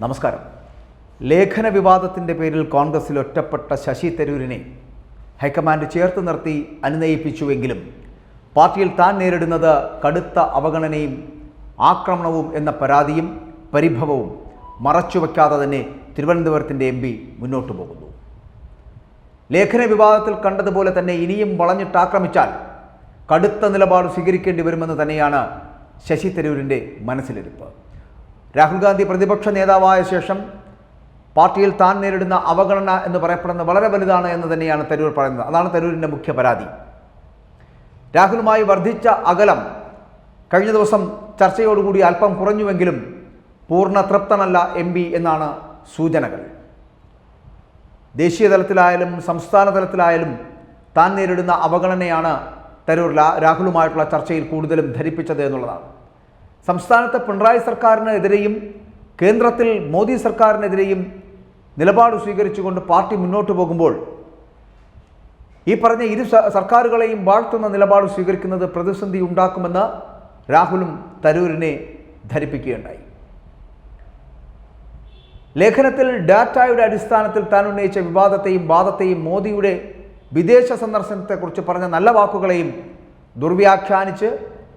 നമസ്കാരം. ലേഖന വിവാദത്തിന്റെ പേരിൽ കോൺഗ്രസിൽ ഒറ്റപ്പെട്ട ശശി തരൂരിനെ ഹൈക്കമാൻഡ് ചേർത്ത് നിർത്തി അനുനയിപ്പിച്ചുവെങ്കിലും പാർട്ടിയിൽ താൻ നേരിടുന്നത് കടുത്ത അവഗണനയും ആക്രമണവും എന്ന പരാതിയും പരിഭവവും മറച്ചുവെക്കാതെ തന്നെ തിരുവനന്തപുരത്തിന്റെ എം പി മുന്നോട്ടു പോകുന്നു. ലേഖന വിവാദത്തിൽ കണ്ടതുപോലെ തന്നെ ഇനിയും വളഞ്ഞിട്ടാക്രമിച്ചാൽ കടുത്ത നിലപാട് സ്വീകരിക്കേണ്ടി വരുമെന്ന് തന്നെയാണ് ശശി തരൂരിന്റെ മനസ്സിലിരിപ്പ്. രാഹുൽ ഗാന്ധി പ്രതിപക്ഷ നേതാവായ ശേഷം പാർട്ടിയിൽ താൻ നേരിടുന്ന അവഗണന എന്ന് പറയപ്പെടുന്നത് വളരെ വലുതാണ് എന്ന് തന്നെയാണ് തരൂർ പറയുന്നത്. അതാണ് തരൂരിന്റെ മുഖ്യ പരാതി. രാഹുലുമായി വർദ്ധിച്ച അകലം കഴിഞ്ഞ ദിവസം ചർച്ചയോടുകൂടി അല്പം കുറഞ്ഞുവെങ്കിലും പൂർണ തൃപ്തനല്ല എം പി എന്നാണ് സൂചനകൾ. ദേശീയ തലത്തിലായാലും സംസ്ഥാന തലത്തിലായാലും താൻ നേരിടുന്ന അവഗണനയാണ് തരൂർ രാഹുലുമായിട്ടുള്ള ചർച്ചയിൽ കൂടുതലും ധരിപ്പിച്ചത് എന്നുള്ളതാണ്. സംസ്ഥാനത്തെ പിണറായി സർക്കാരിനെതിരെയും കേന്ദ്രത്തിൽ മോദി സർക്കാരിനെതിരെയും നിലപാട് സ്വീകരിച്ചുകൊണ്ട് പാർട്ടി മുന്നോട്ട് പോകുമ്പോൾ ഈ പറഞ്ഞ ഇരു സർക്കാരുകളെയും വാഴ്ത്തുന്ന നിലപാട് സ്വീകരിക്കുന്നത് പ്രതിസന്ധി ഉണ്ടാക്കുമെന്ന് രാഹുലും തരൂരിനെ ധരിപ്പിക്കുകയുണ്ടായി. ലേഖനത്തിൽ ഡാറ്റയുടെ അടിസ്ഥാനത്തിൽ താൻ ഉന്നയിച്ച വിവാദത്തെയും വാദത്തെയും മോദിയുടെ വിദേശ സന്ദർശനത്തെക്കുറിച്ച് പറഞ്ഞ നല്ല വാക്കുകളെയും ദുർവ്യാഖ്യാനിച്ച്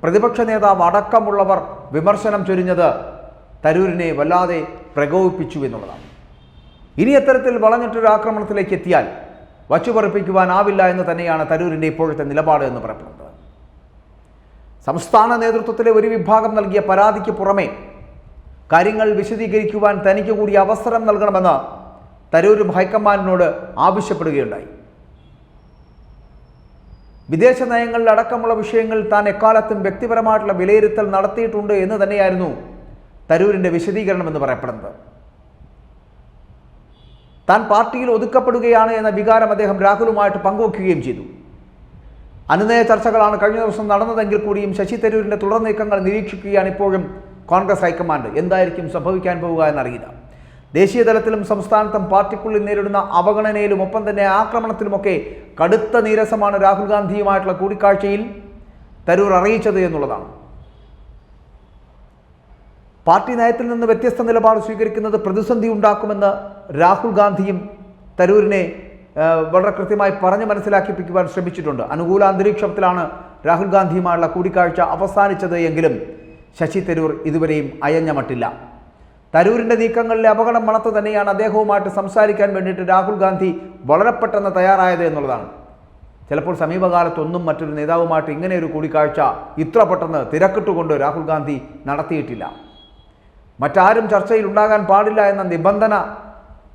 പ്രതിപക്ഷ നേതാവ് അടക്കമുള്ളവർ വിമർശനം ചൊരിഞ്ഞത് തരൂരിനെ വല്ലാതെ പ്രകോപിപ്പിച്ചു എന്നുള്ളതാണ്. ഇനി അത്തരത്തിൽ വളഞ്ഞിട്ടൊരു ആക്രമണത്തിലേക്ക് എത്തിയാൽ വച്ചുപറിപ്പിക്കുവാനാവില്ല എന്ന് തന്നെയാണ് തരൂരിന്റെ ഇപ്പോഴത്തെ നിലപാട് എന്ന് പറയപ്പെടുന്നത്. സംസ്ഥാന നേതൃത്വത്തിലെ ഒരു വിഭാഗം നൽകിയ പരാതിക്ക് പുറമെ കാര്യങ്ങൾ വിശദീകരിക്കുവാൻ തനിക്ക് കൂടി അവസരം നൽകണമെന്ന് തരൂരും ഹൈക്കമാൻഡിനോട് ആവശ്യപ്പെടുകയുണ്ടായി. വിദേശ നയങ്ങളിൽ നയങ്ങളിലടക്കമുള്ള വിഷയങ്ങൾ താൻ എക്കാലത്തും വ്യക്തിപരമായിട്ടുള്ള വിലയിരുത്തൽ നടത്തിയിട്ടുണ്ട് എന്ന് തന്നെയായിരുന്നു തരൂരിന്റെ വിശദീകരണം എന്ന് പറയപ്പെടുന്നത്. താൻ പാർട്ടിയിൽ ഒതുക്കപ്പെടുകയാണ് എന്ന വികാരം അദ്ദേഹം രാഹുലുമായിട്ട് പങ്കുവയ്ക്കുകയും ചെയ്തു. അനുനയ ചർച്ചകളാണ് കഴിഞ്ഞ ദിവസം നടന്നതെങ്കിൽ കൂടിയും ശശി തരൂരിന്റെ തുടർ നീക്കങ്ങൾ നിരീക്ഷിക്കുകയാണ് ഇപ്പോഴും കോൺഗ്രസ് ഹൈക്കമാൻഡ്. എന്തായിരിക്കും സംഭവിക്കാൻ പോവുക എന്നറിയില്ല. ദേശീയ തലത്തിലും സംസ്ഥാനത്തും പാർട്ടിക്കുള്ളിൽ നേരിടുന്ന അവഗണനയിലും ഒപ്പം തന്നെ ആക്രമണത്തിലുമൊക്കെ കടുത്ത നീരസമാണ് രാഹുൽ ഗാന്ധിയുമായിട്ടുള്ള കൂടിക്കാഴ്ചയിൽ തരൂർ അറിയിച്ചത് എന്നുള്ളതാണ്. പാർട്ടി നയത്തിൽ നിന്ന് വ്യത്യസ്ത നിലപാട് സ്വീകരിക്കുന്നത് പ്രതിസന്ധി ഉണ്ടാക്കുമെന്ന് രാഹുൽ ഗാന്ധിയും തരൂരിനെ വളരെ കൃത്യമായി പറഞ്ഞ് മനസ്സിലാക്കിപ്പിക്കുവാൻ ശ്രമിച്ചിട്ടുണ്ട്. അനുകൂല അന്തരീക്ഷത്തിലാണ് രാഹുൽ ഗാന്ധിയുമായുള്ള കൂടിക്കാഴ്ച അവസാനിച്ചത് എങ്കിലും ശശി തരൂർ ഇതുവരെയും അയഞ്ഞ തരൂരിന്റെ നീക്കങ്ങളിലെ അപകടം മണത്ത് തന്നെയാണ് അദ്ദേഹവുമായിട്ട് സംസാരിക്കാൻ വേണ്ടിയിട്ട് രാഹുൽ ഗാന്ധി വളരെ പെട്ടെന്ന് തയ്യാറായത് എന്നുള്ളതാണ്. ചിലപ്പോൾ സമീപകാലത്തൊന്നും മറ്റൊരു നേതാവുമായിട്ട് ഇങ്ങനെ ഒരു കൂടിക്കാഴ്ച ഇത്ര പെട്ടെന്ന് തിരക്കിട്ടുകൊണ്ട് രാഹുൽ ഗാന്ധി നടത്തിയിട്ടില്ല. മറ്റാരും ചർച്ചയിൽ ഉണ്ടാകാൻ പാടില്ല എന്ന നിബന്ധന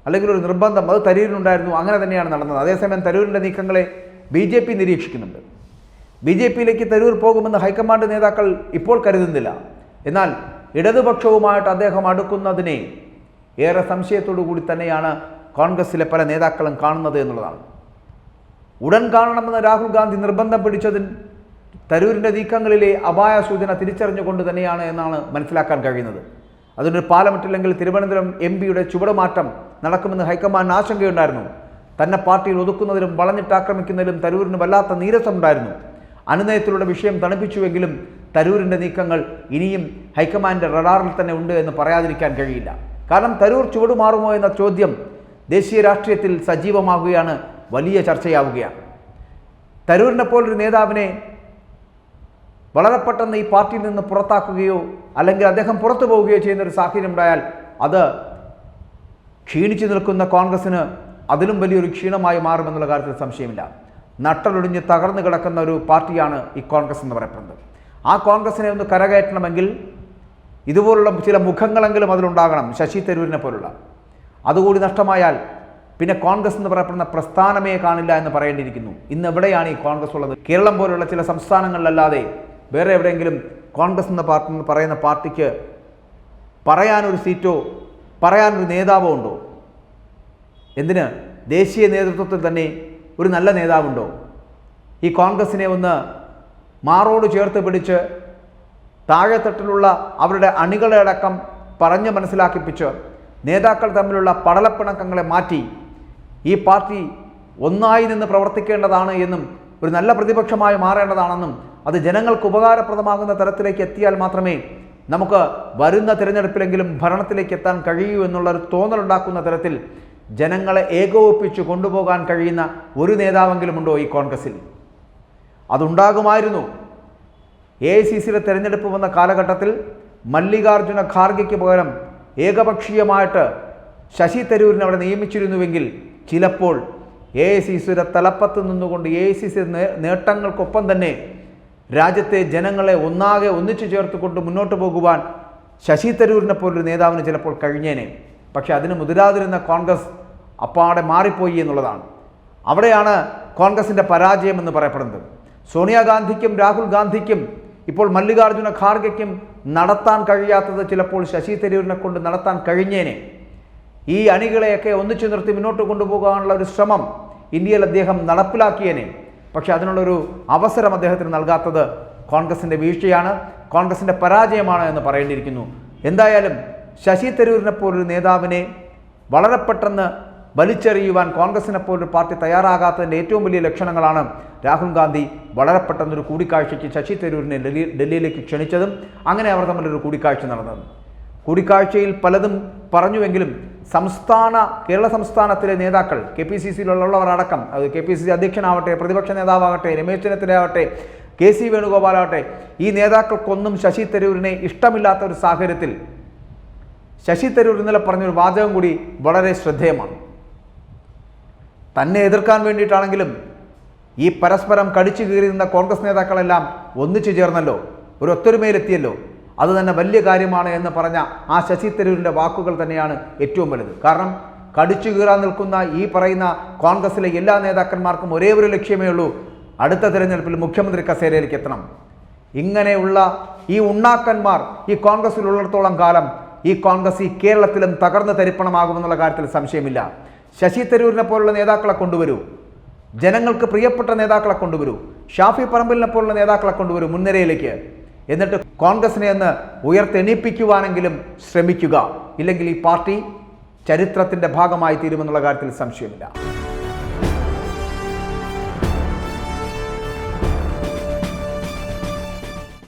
അല്ലെങ്കിൽ ഒരു നിർബന്ധം അത് തരൂരിനുണ്ടായിരുന്നു അങ്ങനെ തന്നെയാണ് നടന്നത്. അതേസമയം തരൂരിന്റെ നീക്കങ്ങളെ ബി ജെ പി നിരീക്ഷിക്കുന്നുണ്ട്. ബി ജെ പിയിലേക്ക് തരൂർ പോകുമെന്ന് ഹൈക്കമാൻഡ് നേതാക്കൾ ഇപ്പോൾ കരുതുന്നില്ല. എന്നാൽ ഇടതുപക്ഷവുമായിട്ട് അദ്ദേഹം അടുക്കുന്നതിനെ ഏറെ സംശയത്തോടു കൂടി തന്നെയാണ് കോൺഗ്രസിലെ പല നേതാക്കളും കാണുന്നത് എന്നുള്ളതാണ്. ഉടൻ കാണണമെന്ന് രാഹുൽ ഗാന്ധി നിർബന്ധം പിടിച്ചതിൽ തരൂരിന്റെ നീക്കങ്ങളിലെ അപായ സൂചന തിരിച്ചറിഞ്ഞുകൊണ്ട് തന്നെയാണ് എന്നാണ് മനസ്സിലാക്കാൻ കഴിയുന്നത്. അതിനൊരു പാലമറ്റില്ലെങ്കിൽ തിരുവനന്തപുരം എം പിയുടെ ചുവടുമാറ്റം നടക്കുമെന്ന് ഹൈക്കമാൻഡിന് ആശങ്കയുണ്ടായിരുന്നു. തന്നെ പാർട്ടിയിൽ ഒതുക്കുന്നതിലും വളഞ്ഞിട്ട് ആക്രമിക്കുന്നതിലും തരൂരിന് വല്ലാത്ത നീരസമുണ്ടായിരുന്നു. അനുനയത്തിലൂടെ വിഷയം തണുപ്പിച്ചുവെങ്കിലും തരൂരിന്റെ നീക്കങ്ങൾ ഇനിയും ഹൈക്കമാൻഡ് റഡാറിൽ തന്നെ ഉണ്ട് എന്ന് പറയാതിരിക്കാൻ കഴിയില്ല. കാരണം തരൂർ ചുവടുമാറുമോ എന്ന ചോദ്യം ദേശീയ രാഷ്ട്രീയത്തിൽ സജീവമാകുകയാണ് വലിയ ചർച്ചയാവുകയാണ്. തരൂരിനെ പോലൊരു നേതാവിനെ വളരെ പെട്ടെന്ന് ഈ പാർട്ടിയിൽ നിന്ന് പുറത്താക്കുകയോ അല്ലെങ്കിൽ അദ്ദേഹം പുറത്തു പോവുകയോ ചെയ്യുന്ന ഒരു സാഹചര്യം ഉണ്ടായാൽ അത് ക്ഷീണിച്ചു നിൽക്കുന്ന കോൺഗ്രസ്സിന് അതിലും വലിയൊരു ക്ഷീണമായി മാറുമെന്നുള്ള കാര്യത്തിൽ സംശയമില്ല. നട്ടലൊടിഞ്ഞ് തകർന്നു കിടക്കുന്ന ഒരു പാർട്ടിയാണ് ഈ കോൺഗ്രസ് എന്ന് പറയപ്പെടുന്നത്. ആ കോൺഗ്രസിനെ ഒന്ന് കരകയറ്റണമെങ്കിൽ ഇതുപോലുള്ള ചില മുഖങ്ങളെങ്കിലും അതിലുണ്ടാകണം ശശി തരൂരിനെ പോലുള്ള. അതുകൂടി നഷ്ടമായാൽ പിന്നെ കോൺഗ്രസ് എന്ന് പറയപ്പെടുന്ന പ്രസ്ഥാനമേ കാണില്ല എന്ന് പറയേണ്ടിയിരിക്കുന്നു. ഇന്ന് എവിടെയാണ് ഈ കോൺഗ്രസ് ഉള്ളത്? കേരളം പോലുള്ള ചില സംസ്ഥാനങ്ങളിലല്ലാതെ വേറെ എവിടെയെങ്കിലും കോൺഗ്രസ് എന്ന പാർട്ടി എന്ന് പറയുന്ന പാർട്ടിക്ക് പറയാനൊരു സീറ്റോ പറയാനൊരു നേതാവോ ഉണ്ടോ? എന്തിന്? ദേശീയ നേതൃത്വത്തിൽ തന്നെ ഒരു നല്ല നേതാവുണ്ടോ? ഈ കോൺഗ്രസിനെ ഒന്ന് മാറോട് ചേർത്ത് പിടിച്ച് താഴെത്തട്ടിലുള്ള അവരുടെ അണികളെ അടക്കം പറഞ്ഞ് മനസ്സിലാക്കിപ്പിച്ച് നേതാക്കൾ തമ്മിലുള്ള പടലപ്പിണക്കങ്ങളെ മാറ്റി ഈ പാർട്ടി ഒന്നായി നിന്ന് പ്രവർത്തിക്കേണ്ടതാണ് എന്നും ഒരു നല്ല പ്രതിപക്ഷമായി മാറേണ്ടതാണെന്നും അത് ജനങ്ങൾക്ക് ഉപകാരപ്രദമാകുന്ന തരത്തിലേക്ക് എത്തിയാൽ മാത്രമേ നമുക്ക് വരുന്ന തിരഞ്ഞെടുപ്പിലെങ്കിലും ഭരണത്തിലേക്ക് എത്താൻ കഴിയൂ എന്നുള്ളൊരു തോന്നലുണ്ടാക്കുന്ന തരത്തിൽ ജനങ്ങളെ ഏകോപിപ്പിച്ച് കൊണ്ടുപോകാൻ കഴിയുന്ന ഒരു നേതാവെങ്കിലുമുണ്ടോ ഈ കോൺഗ്രസിൽ? അതുണ്ടാകുമായിരുന്നു. എ ഐ സി സിയിലെ തെരഞ്ഞെടുപ്പ് വന്ന കാലഘട്ടത്തിൽ മല്ലികാർജുന ഖാർഗെക്ക് പകരം ഏകപക്ഷീയമായിട്ട് ശശി തരൂരിനെ അവിടെ നിയമിച്ചിരുന്നുവെങ്കിൽ ചിലപ്പോൾ എ ഐ സി സിയുടെ തലപ്പത്ത് നിന്നുകൊണ്ട് എ ഐ സി സി നേട്ടങ്ങൾക്കൊപ്പം തന്നെ രാജ്യത്തെ ജനങ്ങളെ ഒന്നാകെ ഒന്നിച്ചു ചേർത്തുകൊണ്ട് മുന്നോട്ട് പോകുവാൻ ശശി തരൂരിനെ പോലൊരു നേതാവിന് ചിലപ്പോൾ കഴിഞ്ഞേനെ. പക്ഷേ അതിന് മുതിരാതിരുന്ന കോൺഗ്രസ് അപ്പാടെ മാറിപ്പോയി എന്നുള്ളതാണ്. അവിടെയാണ് കോൺഗ്രസിന്റെ പരാജയം എന്ന് പറയപ്പെടുന്നത്. സോണിയാഗാന്ധിക്കും രാഹുൽ ഗാന്ധിക്കും ഇപ്പോൾ മല്ലികാർജുന ഖാർഗയ്ക്കും നടത്താൻ കഴിയാത്തത് ചിലപ്പോൾ ശശി തരൂരിനെ കൊണ്ട് നടത്താൻ കഴിഞ്ഞേനെ. ഈ അണികളെയൊക്കെ ഒന്നിച്ചു നിർത്തി മുന്നോട്ട് കൊണ്ടുപോകാനുള്ള ഒരു ശ്രമം ഇന്ത്യയിൽ അദ്ദേഹം നടപ്പിലാക്കിയേനെ. പക്ഷെ അതിനുള്ളൊരു അവസരം അദ്ദേഹത്തിന് നൽകാത്തത് കോൺഗ്രസിന്റെ വീഴ്ചയാണ് കോൺഗ്രസിന്റെ പരാജയമാണ് എന്ന് പറയേണ്ടിയിരിക്കുന്നു. എന്തായാലും ശശി തരൂരിനെ പോലൊരു നേതാവിനെ വളരെ പെട്ടെന്ന് വലിച്ചെറിയുവാൻ കോൺഗ്രസിനെ പോലൊരു പാർട്ടി തയ്യാറാകാത്തതിന്റെ ഏറ്റവും വലിയ ലക്ഷണങ്ങളാണ് രാഹുൽ ഗാന്ധി വളരെ പെട്ടെന്നൊരു കൂടിക്കാഴ്ചയ്ക്ക് ശശി തരൂരിനെ ഡൽഹി ഡൽഹിയിലേക്ക് ക്ഷണിച്ചതും അങ്ങനെ അവർ തമ്മിലൊരു കൂടിക്കാഴ്ച നടന്നതും. കൂടിക്കാഴ്ചയിൽ പലതും പറഞ്ഞുവെങ്കിലും സംസ്ഥാന കേരള സംസ്ഥാനത്തിലെ നേതാക്കൾ കെ പി സി സിയിലുള്ളവർ അടക്കം അത് കെ പി സി സി അധ്യക്ഷനാവട്ടെ പ്രതിപക്ഷ നേതാവാകട്ടെ രമേശ് ചെന്നിത്തലയാവട്ടെ കെ സി വേണുഗോപാലാവട്ടെ ഈ നേതാക്കൾക്കൊന്നും ശശി തരൂരിനെ ഇഷ്ടമില്ലാത്ത ഒരു സാഹചര്യത്തിൽ ശശി തരൂർ ഇന്നലെ പറഞ്ഞൊരു വാചകം കൂടി വളരെ ശ്രദ്ധേയമാണ്. തന്നെ എതിർക്കാൻ വേണ്ടിയിട്ടാണെങ്കിലും ഈ പരസ്പരം കടിച്ചു കീറി നിന്ന കോൺഗ്രസ് നേതാക്കളെല്ലാം ഒന്നിച്ചു ചേർന്നല്ലോ ഒരു ഒത്തൊരുമയിലെത്തിയല്ലോ. അത് തന്നെ വലിയ കാര്യമാണ് എന്ന് പറഞ്ഞ ആ ശശി തരൂരിന്റെ വാക്കുകൾ തന്നെയാണ് ഏറ്റവും വലുത്. കാരണം കടിച്ചു കീറാൻ നിൽക്കുന്ന ഈ പറയുന്ന കോൺഗ്രസിലെ എല്ലാ നേതാക്കന്മാർക്കും ഒരേ ഒരു ലക്ഷ്യമേ ഉള്ളൂ. അടുത്ത തിരഞ്ഞെടുപ്പിൽ മുഖ്യമന്ത്രി കസേരയിലേക്ക് എത്തണം. ഇങ്ങനെയുള്ള ഈ ഉണ്ണാക്കന്മാർ ഈ കോൺഗ്രസിലുള്ളിടത്തോളം കാലം ഈ കോൺഗ്രസ് ഈ കേരളത്തിലും തകർന്ന് തരിപ്പണമാകുമെന്നുള്ള കാര്യത്തിൽ സംശയമില്ല. ശശി തരൂരിനെ പോലുള്ള നേതാക്കളെ കൊണ്ടുവരൂ. ജനങ്ങൾക്ക് പ്രിയപ്പെട്ട നേതാക്കളെ കൊണ്ടുവരൂ. ഷാഫി പറമ്പലിനെ പോലുള്ള നേതാക്കളെ കൊണ്ടുവരൂ മുൻനിരയിലേക്ക്. എന്നിട്ട് കോൺഗ്രസിനെ ഒന്ന് ഉയർത്തെണീപ്പിക്കുവാനെങ്കിലും ശ്രമിക്കുക. ഇല്ലെങ്കിൽ ഈ പാർട്ടി ചരിത്രത്തിന്റെ ഭാഗമായി തീരുമെന്നുള്ള കാര്യത്തിൽ സംശയമില്ല.